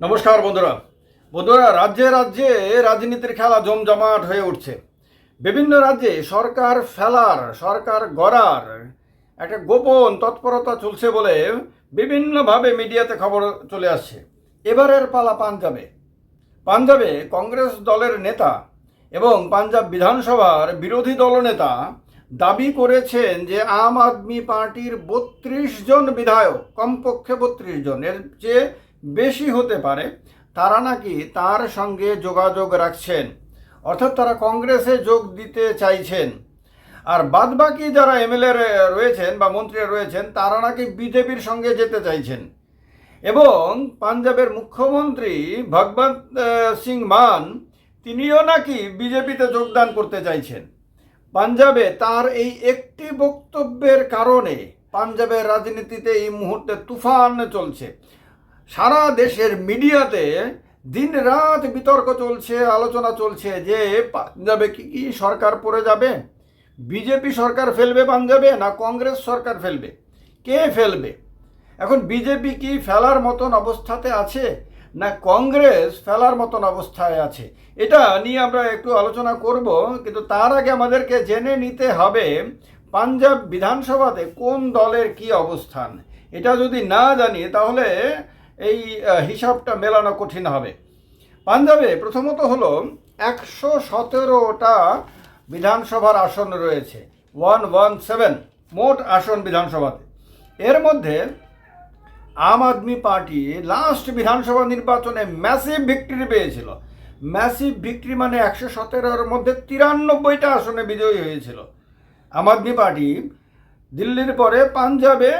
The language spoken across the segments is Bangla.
নমস্কার বন্ধুরা। বন্ধুরা, রাজ্যে রাজ্যে রাজনীতির খেলা জমজমাট হয়ে উঠছে। বিভিন্ন রাজ্যে সরকার ফেলার, সরকার গড়ার একটা গোপন তৎপরতা চলছে বলে বিভিন্নভাবে মিডিয়াতে খবর চলে আসছে। এবারের পালা পাঞ্জাবে। পাঞ্জাবে কংগ্রেস দলের নেতা এবং পাঞ্জাব বিধানসভার বিরোধী দলনেতা দাবি করেছেন যে আম আদমি পার্টির বত্রিশ জন বিধায়ক, কমপক্ষে বত্রিশ জন, এর চেয়ে বেশি হতে পারে, তারা নাকি তার সঙ্গে যোগাযোগ রাখছেন। অর্থাৎ তারা কংগ্রেসে যোগ দিতে চাইছেন। আর বাদবাকি যারা এমএলএ রয়েছেন বা মন্ত্রী রয়েছেন, তারা নাকি বিজেপির সঙ্গে যেতে চাইছেন। এবং পাঞ্জাবের মুখ্যমন্ত্রী ভগবন্ত সিং মান, তিনিও নাকি বিজেপিতে যোগদান করতে চাইছেন। পাঞ্জাবে তার এই একটি বক্তব্যের কারণে পাঞ্জাবের রাজনীতিতে এই মুহূর্তে তুফান চলছে। সারা দেশের মিডিয়াতে দিন রাত বিতর্ক চলছে, আলোচনা চলছে যে পাঞ্জাবে কি কি সরকার পড়ে যাবে? বিজেপি সরকার ফেলবে পাঞ্জাবে না কংগ্রেস সরকার ফেলবে? কে ফেলবে? এখন বিজেপি কি ফেলার মতন অবস্থাতে আছে? না কংগ্রেস ফেলার মতন অবস্থায় আছে? এটা নিয়ে আমরা একটু আলোচনা করব, কিন্তু তার আগে আমাদেরকে জেনে নিতে হবে পাঞ্জাব বিধানসভাতে কোন দলের কি অবস্থান? এটা যদি না জানি, তাহলে এই হিসাবটা মেলানো কঠিন হবে। পাঞ্জাবে প্রথমত হলো একশো সতেরোটা বিধানসভার আসন রয়েছে, ওয়ান ওয়ান সেভেন মোট আসন বিধানসভাতে। এর মধ্যে আম আদমি পার্টি লাস্ট বিধানসভা নির্বাচনে ম্যাসিভ ভিক্টরি পেয়েছিল। ম্যাসিভ ভিক্টরি মানে একশো সতেরোর মধ্যে তিরানব্বইটা আসনে বিজয়ী হয়েছিল। আম আদমি পার্টি দিল্লির পরে পাঞ্জাবে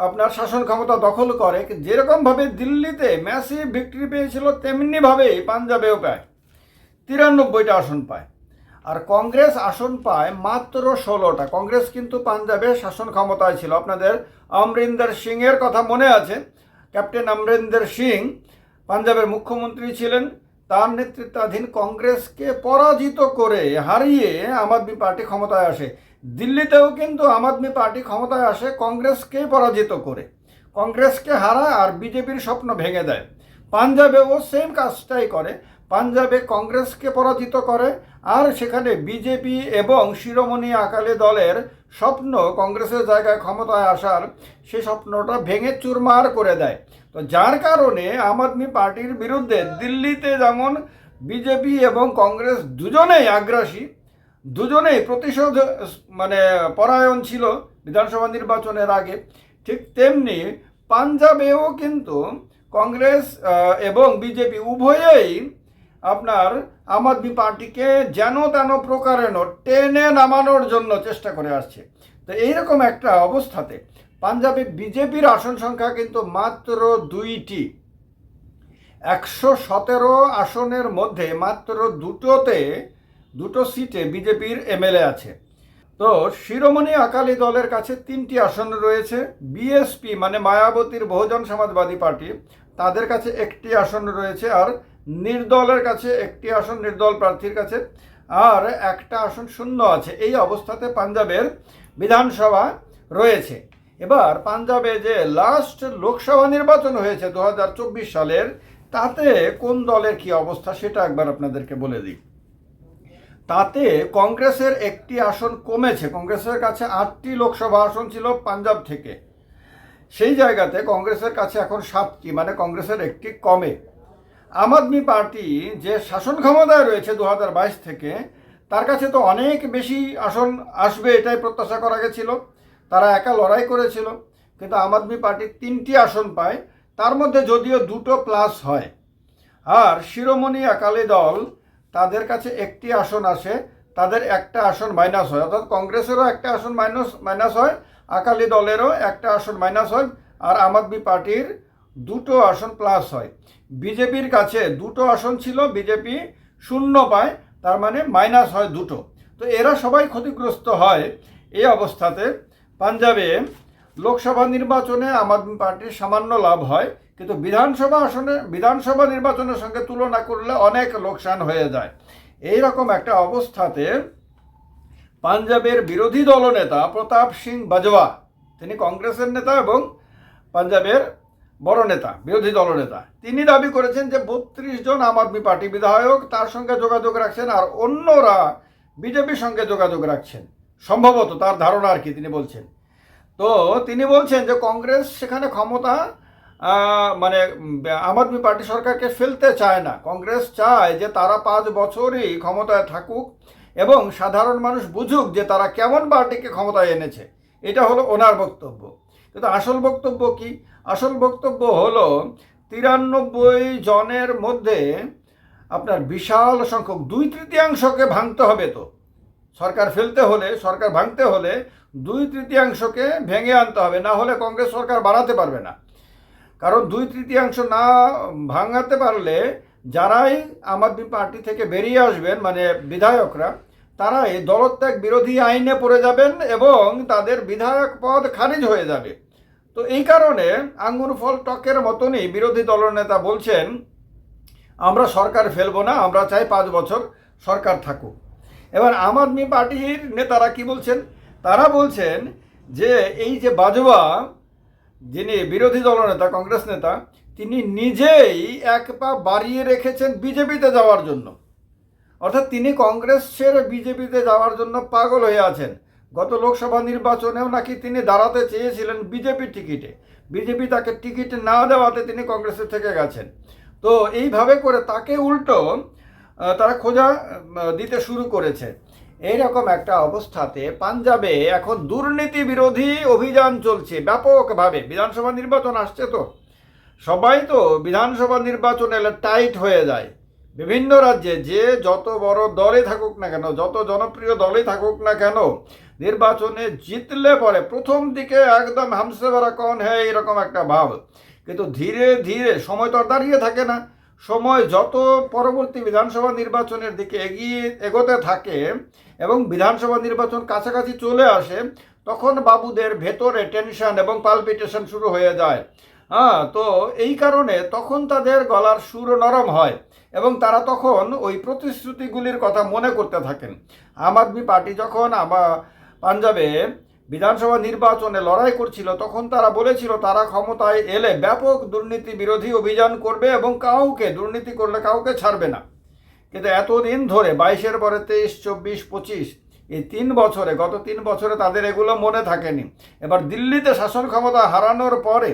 আপনার শাসন ক্ষমতা দখল করে, যেরকমভাবে দিল্লিতে ম্যাসি ভিক্টরি পেয়েছিল, তেমনিভাবেই পাঞ্জাবেও পায়। তিরানব্বইটা আসন পায়। আর কংগ্রেস আসন পায় মাত্র ষোলোটা। কংগ্রেস কিন্তু পাঞ্জাবে শাসন ক্ষমতায় ছিল। আপনাদের অমরিন্দর সিংয়ের কথা মনে আছে? ক্যাপ্টেন অমরিন্দর সিং পাঞ্জাবের মুখ্যমন্ত্রী ছিলেন। তার নেতৃত্বাধীন কংগ্রেসকে পরাজিত করে হারিয়ে আম আদমি পার্টি ক্ষমতায় আসে। দিল্লিতেও কিন্তু আম আদমি পার্টি ক্ষমতায় আসে কংগ্রেসকেই পরাজিত করে। কংগ্রেসকে হারায় আর বিজেপির স্বপ্ন ভেঙে দেয়। পাঞ্জাবেও সেম কাজটাই করে। পাঞ্জাবে কংগ্রেসকে পরাজিত করে আর সেখানে বিজেপি এবং শিরোমণি আকালি দলের স্বপ্ন কংগ্রেসের জায়গায় ক্ষমতায় আসার সে স্বপ্নটা ভেঙে চুরমার করে দেয়। তো যার কারণে আম আদমি পার্টির বিরুদ্ধে দিল্লিতে যেমন বিজেপি এবং কংগ্রেস দুজনেই আগ্রাসী দুজনেই প্রতিশোধ মানে পরায়ণ ছিল বিধানসভা নির্বাচনের আগে। ঠিক তেমনি পাঞ্জাবেও কিন্তু কংগ্রেস এবং বিজেপি উভয়েই আপনার আম আদমি পার্টিকে যেন তেন প্রকারেণ টেনে নামানোর জন্য চেষ্টা করে আসছে। তো এইরকম একটা অবস্থাতে পাঞ্জাবে বিজেপির আসন সংখ্যা কিন্তু মাত্র দুইটি। একশো সতেরো আসনের মধ্যে মাত্র দুটোতে দুটো সিটে বিজেপির এমএলএ আছে। তো শিরোমণি আকালি দলের কাছে তিনটি আসন রয়েছে। বিএসপি মানে মায়াবতীর বহুজন সমাজবাদী পার্টি, তাদের কাছে একটি আসন রয়েছে আর নির্দলের কাছে একটি আসন নির্দল প্রার্থীর কাছে। আর একটা আসন শূন্য আছে। এই অবস্থাতে পাঞ্জাবের বিধানসভা রয়েছে। এবার পাঞ্জাবে যে লাস্ট লোকসভা নির্বাচন হয়েছে দু হাজার চব্বিশ সালের, তাতে কোন দলের কি অবস্থা সেটা একবার আপনাদেরকে বলে দিই। তাতে কংগ্রেসের একটি আসন কমেছে। কংগ্রেসের কাছে আটটি লোকসভা আসন ছিল পাঞ্জাব থেকে। সেই জায়গাতে কংগ্রেসের কাছে এখন সাতটি মানে কংগ্রেসের একটি কমে। আম আদমি পার্টি যে শাসন ক্ষমতায় রয়েছে দু হাজার বাইশ থেকে, তার কাছে তো অনেক বেশি আসন আসবে এটাই প্রত্যাশা করা গেছিল তারা একা লড়াই করেছিল, কিন্তু আম আদমি পার্টি তিনটি আসন পায়। তার মধ্যে যদিও দুটো প্লাস হয়। আর শিরোমণি আকালি দল তাদের কাছে একটি আসন আসে, তাদের একটা আসন মাইনাস হয়। অর্থাৎ কংগ্রেসেরও একটা আসন মাইনাস মাইনাস হয়, আকালি দলেরও একটা আসন মাইনাস হয়, আর আম আদমি পার্টির দুটো আসন প্লাস হয়। বিজেপির কাছে দুটো আসন ছিল, বিজেপি শূন্য পায়, তার মানে মাইনাস হয় দুটো। তো এরা সবাই ক্ষতিগ্রস্ত হয় এই অবস্থাতে। পাঞ্জাবে লোকসভা নির্বাচনে আম আদমি পার্টির সামান্য লাভ হয় কিন্তু বিধানসভা আসনে, বিধানসভা নির্বাচনের সঙ্গে তুলনা করলে অনেক লোকসান হয়ে যায়। এই রকম একটা অবস্থাতে পাঞ্জাবের বিরোধী দলনেতা প্রতাপ সিং বাজওয়া, তিনি কংগ্রেসের নেতা এবং পাঞ্জাবের বড় নেতা, বিরোধী দলনেতা তিনি দাবি করেছেন যে বত্রিশ জন আম আদমি পার্টি বিধায়ক তার সঙ্গে যোগাযোগ রাখছেন আর অন্যরা বিজেপির সঙ্গে যোগাযোগ রাখছেন। সম্ভবত তার ধারণা আর কি, তিনি বলছেন। তো তিনি বলছেন যে কংগ্রেস সেখানে ক্ষমতা মানে আম আদমি পার্টি সরকারকে ফেলতে চায় না। কংগ্রেস চায় যে তারা পাঁচ বছরই ক্ষমতায় থাকুক এবং সাধারণ মানুষ বুঝুক যে তারা কেমন পার্টিকে ক্ষমতায় এনেছে। এটা হলো ওনার বক্তব্য। কিন্তু আসল বক্তব্য কি? আসল বক্তব্য হলো, তিরানব্বই জনের মধ্যে আপনার বিশাল সংখ্যক, দুই তৃতীয়াংশকে ভাঙতে হবে তো। সরকার ফেলতে হলে, সরকার ভাঙতে হলে দুই তৃতীয়াংশকে ভেঙে আনতে হবে, না হলে কংগ্রেস সরকার বাড়াতে পারবে না। কারণ দুই তৃতীয়াংশ না ভাঙাতে পারলে যারাই আম আদমি পার্টি থেকে বেরিয়ে আসবেন মানে বিধায়করা, তারাই দলত্যাগ বিরোধী আইনে পড়ে যাবেন এবং তাদের বিধায়ক পদ খারিজ হয়ে যাবে। তো এই কারণে আঙ্গুর ফল টকের মতনই বিরোধী দলনেতা বলছেন, আমরা সরকার ফেলব না, আমরা চাই পাঁচ বছর সরকার থাকুক। এবার আম আদমি পার্টির নেতারা কি বলছেন? তারা বলছেন যে, এই যে বাজওয়া যিনি বিরোধী দলনেতা কংগ্রেস নেতা, তিনি নিজেই এক পা বাড়িয়ে রেখেছেন বিজেপিতে যাওয়ার জন্য। অর্থাৎ তিনি কংগ্রেস ছেড়ে বিজেপিতে যাওয়ার জন্য পাগল হয়ে আছেন। গত লোকসভা নির্বাচনেও নাকি তিনি দাঁড়াতে চেয়েছিলেন বিজেপি টিকিটে। বিজেপি তাকে টিকিট না দেওয়াতে তিনি কংগ্রেসের থেকে গেছেন। তো এইভাবে করে তাকে উল্টো তারা খোঁজা দিতে শুরু করেছে। এইরকম একটা অবস্থাতে পাঞ্জাবে এখন দুর্নীতি বিরোধী অভিযান চলছে ব্যাপকভাবে। বিধানসভা নির্বাচন আসছে তো। সবাই তো বিধানসভা নির্বাচন এলে টাইট হয়ে যায়। বিভিন্ন রাজ্যে যে যত বড় দলে থাকুক না কেন, যত জনপ্রিয় দলে থাকুক না কেন, নির্বাচনে জিতলে পরে প্রথম দিকে একদম হামসে বারা কন হ্যাঁ এরকম একটা ভাব। কিন্তু ধীরে ধীরে সময় তো আর দাঁড়িয়ে থাকে না। সময় যত পরবর্তী বিধানসভা নির্বাচনের দিকে এগিয়ে, এগোতে থাকে এবং বিধানসভা নির্বাচন কাছাকাছি চলে আসে, তখন বাবুদের ভেতরে টেনশন এবং পালপিটেশন শুরু হয়ে যায়। হ্যাঁ তো এই কারণে তখন তাদের গলার সুর নরম হয় এবং তারা তখন ওই প্রতিশ্রুতিগুলির কথা মনে করতে থাকেন। আম আদমি পার্টি যখন আমা, পাঞ্জাবে বিধানসভা নির্বাচনে লড়াই করছিল, তখন তারা বলেছিল, তারা ক্ষমতায় এলে ব্যাপক দুর্নীতি বিরোধী অভিযান করবে এবং কাউকে দুর্নীতি করলে কাউকে ছাড়বে না। কিন্তু এতদিন ধরে, বাইশের পরে তেইশ, চব্বিশ, পঁচিশ, এই তিন বছরে, গত তিন বছরে তাদের এগুলো মনে থাকেনি। এবার দিল্লিতে শাসন ক্ষমতা হারানোর পরে,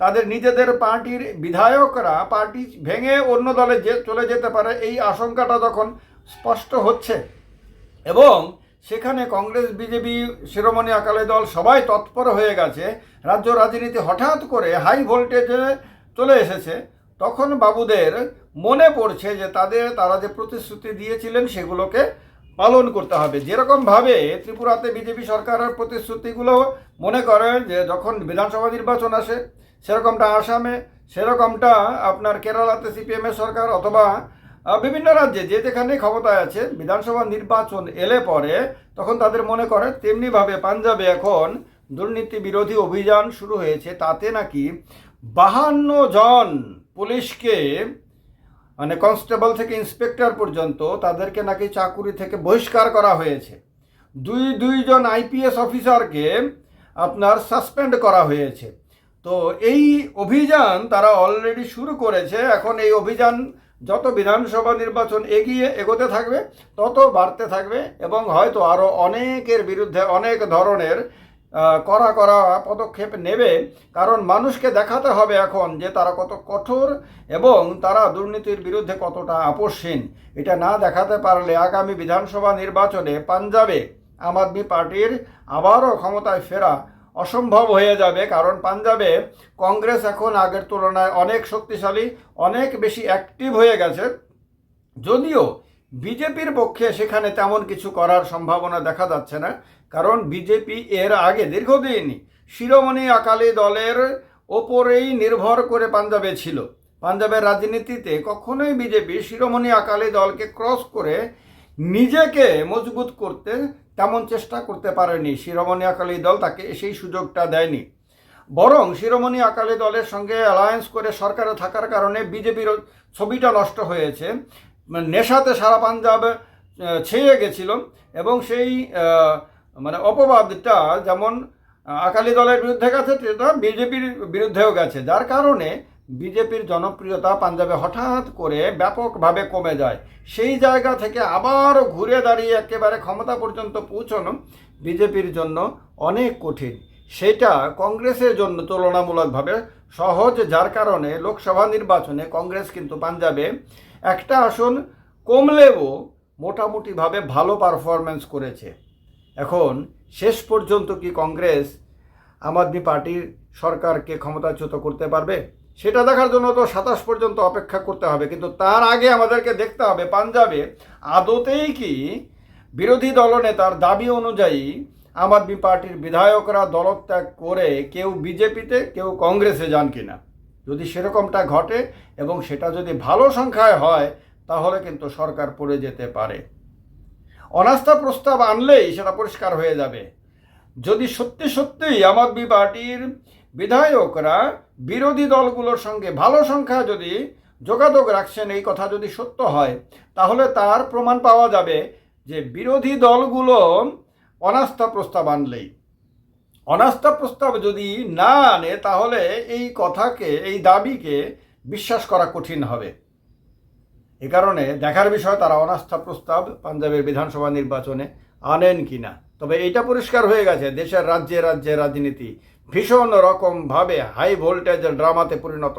তাদের নিজেদের পার্টির বিধায়করা পার্টি ভেঙে অন্য দলে যে চলে যেতে পারে, এই আশঙ্কাটা যখন স্পষ্ট হচ্ছে। এবং সেখানে কংগ্রেস, বিজেপি, শিরোমণি আকালি দল সবাই তৎপর হয়ে গেছে। রাজ্য রাজনীতি হঠাৎ করে হাই ভোল্টেজে চলে এসেছে। তখন বাবুদের মনে পড়ছে যে তাদের, তারা যে প্রতিশ্রুতি দিয়েছিলেন সেগুলোকে পালন করতে হবে। যেরকমভাবে ত্রিপুরাতে বিজেপি সরকারের প্রতিশ্রুতিগুলো মনে করে যে যখন বিধানসভা নির্বাচন আসে, সেরকমটা আসামে, সেরকমটা আপনার কেরালাতে সিপিএমের সরকার অথবা বিভিন্ন রাজ্যে যে যেখানে ক্ষমতায় আছে, বিধানসভা নির্বাচন এলে পরে তখন তাদের মনে করে, তেমনিভাবে পাঞ্জাবে এখন দুর্নীতি বিরোধী অভিযান শুরু হয়েছে, তাতে নাকি বাহান্ন জন পুলিশকে মানে কনস্টেবল থেকে ইন্সপেক্টর পর্যন্ত তাদেরকে নাকি চাকুরি থেকে বহিষ্কার করা হয়েছে। দুই দুইজন আইপিএস অফিসারকে আপনার সাসপেন্ড করা হয়েছে। তো এই অভিযান তারা অলরেডি শুরু করেছে, এখন এই অভিযান যত বিধানসভা নির্বাচন এগিয়ে এগোতে থাকবে, তত বাড়তে থাকবে এবং হয়তো আরও অনেকের বিরুদ্ধে অনেক ধরনের কড়া কড়া পদক্ষেপ নেবে। কারণ মানুষকে দেখাতে হবে এখন যে তারা কত কঠোর এবং তারা দুর্নীতির বিরুদ্ধে কতটা আপোষহীন। এটা না দেখাতে পারলে আগামী বিধানসভা নির্বাচনে পাঞ্জাবে, আম আদমি পার্টির আবারও ক্ষমতায় ফেরা অসম্ভব হয়ে যাবে, কারণ পাঞ্জাবে কংগ্রেস এখন আগের তুলনায় অনেক শক্তিশালী, অনেক বেশি অ্যাক্টিভ হয়ে গেছে। যদিও বিজেপির পক্ষে সেখানে তেমন কিছু করার সম্ভাবনা দেখা যাচ্ছে না, কারণ বিজেপি এর আগে দীর্ঘদিন শিরোমণি আকালি দলের ওপরেই নির্ভর করে পাঞ্জাবে ছিল। পাঞ্জাবের রাজনীতিতে কখনোই বিজেপি শিরোমণি আকালি দলকে ক্রস করে নিজেকে মজবুত করতে তেমন চেষ্টা করতে পারেনি। শিরোমণি আকালি দল তাকে সেই সুযোগটা দেয়নি। বরং শিরোমণি আকালি দলের সঙ্গে অ্যালায়েন্স করে সরকারে থাকার কারণে বিজেপির ছবিটা নষ্ট হয়েছে। নেশাতে সারা পাঞ্জাব ছেয়ে গেছিল এবং সেই মানে অপবাদটা যেমন আকালি দলের বিরুদ্ধে গেছে সেটা বিজেপির বিরুদ্ধেও গেছে। যার কারণে বিজেপির জনপ্রিয়তা পাঞ্জাবে হঠাৎ করে ব্যাপকভাবে কমে যায়। সেই জায়গা থেকে আবার ঘুরে দাঁড়িয়ে একেবারে ক্ষমতা পর্যন্ত পৌঁছানো বিজেপির জন্য অনেক কঠিন। সেটা কংগ্রেসের জন্য তুলনামূলকভাবে সহজ, যার কারণে লোকসভা নির্বাচনে কংগ্রেস কিন্তু পাঞ্জাবে একটা আসন কমলেও মোটামুটিভাবে ভালো পারফরমেন্স করেছে। এখন শেষ পর্যন্ত কি কংগ্রেস আম আদমি পার্টির সরকারকে ক্ষমতাচ্যুত করতে পারবে? সেটা দেখার জন্য তো সাতাশ পর্যন্ত অপেক্ষা করতে হবে, কিন্তু তার আগে আমাদেরকে দেখতে হবে পাঞ্জাবে আদতেই কি বিরোধী দলনেতার দাবি অনুযায়ী আম আদমি পার্টির বিধায়করা দলত্যাগ করে কেউ বিজেপিতে, কেউ কংগ্রেসে যান কিনা। যদি সেরকমটা ঘটে এবং সেটা যদি ভালো সংখ্যায় হয়, তাহলে কিন্তু সরকার পড়ে যেতে পারে। অনাস্থা প্রস্তাব আনলেই সেটা পরিষ্কার হয়ে যাবে। যদি সত্যি সত্যিই আম আদমি পার্টির বিধায়করা বিরোধী দলগুলোর সঙ্গে ভালো সংখ্যা যদি যোগাযোগ রাখছেন, এই কথা যদি সত্য হয়, তাহলে তার প্রমাণ পাওয়া যাবে যে বিরোধী দলগুলো অনাস্থা প্রস্তাব আনলেই। অনাস্থা প্রস্তাব যদি না আনে, তাহলে এই কথাকে, এই দাবিকে বিশ্বাস করা কঠিন হবে। এ কারণে দেখার বিষয়, তারা অনাস্থা প্রস্তাব পাঞ্জাবের বিধানসভা নির্বাচনে আনেন কিনা। তবে এইটা পরিষ্কার হয়ে গেছে, দেশের রাজ্যে রাজ্যে রাজনীতি ভীষণ রকমভাবে হাই ভোল্টেজের ড্রামাতে পরিণত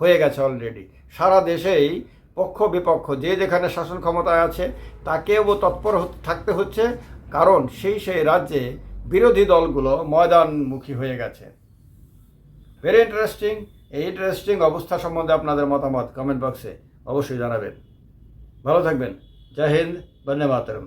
হয়ে গেছে অলরেডি সারা দেশেই পক্ষ বিপক্ষ, যে যেখানে শাসন ক্ষমতায় আছে, তাকেও তৎপর থাকতে হচ্ছে, কারণ সেই সেই রাজ্যে বিরোধী দলগুলো ময়দানমুখী হয়ে গেছে। ভেরি ইন্টারেস্টিং এই ইন্টারেস্টিং অবস্থা সম্বন্ধে আপনাদের মতামত কমেন্ট বক্সে অবশ্যই জানাবেন। ভালো থাকবেন। জয় হিন্দ। বন্দে মাতরম।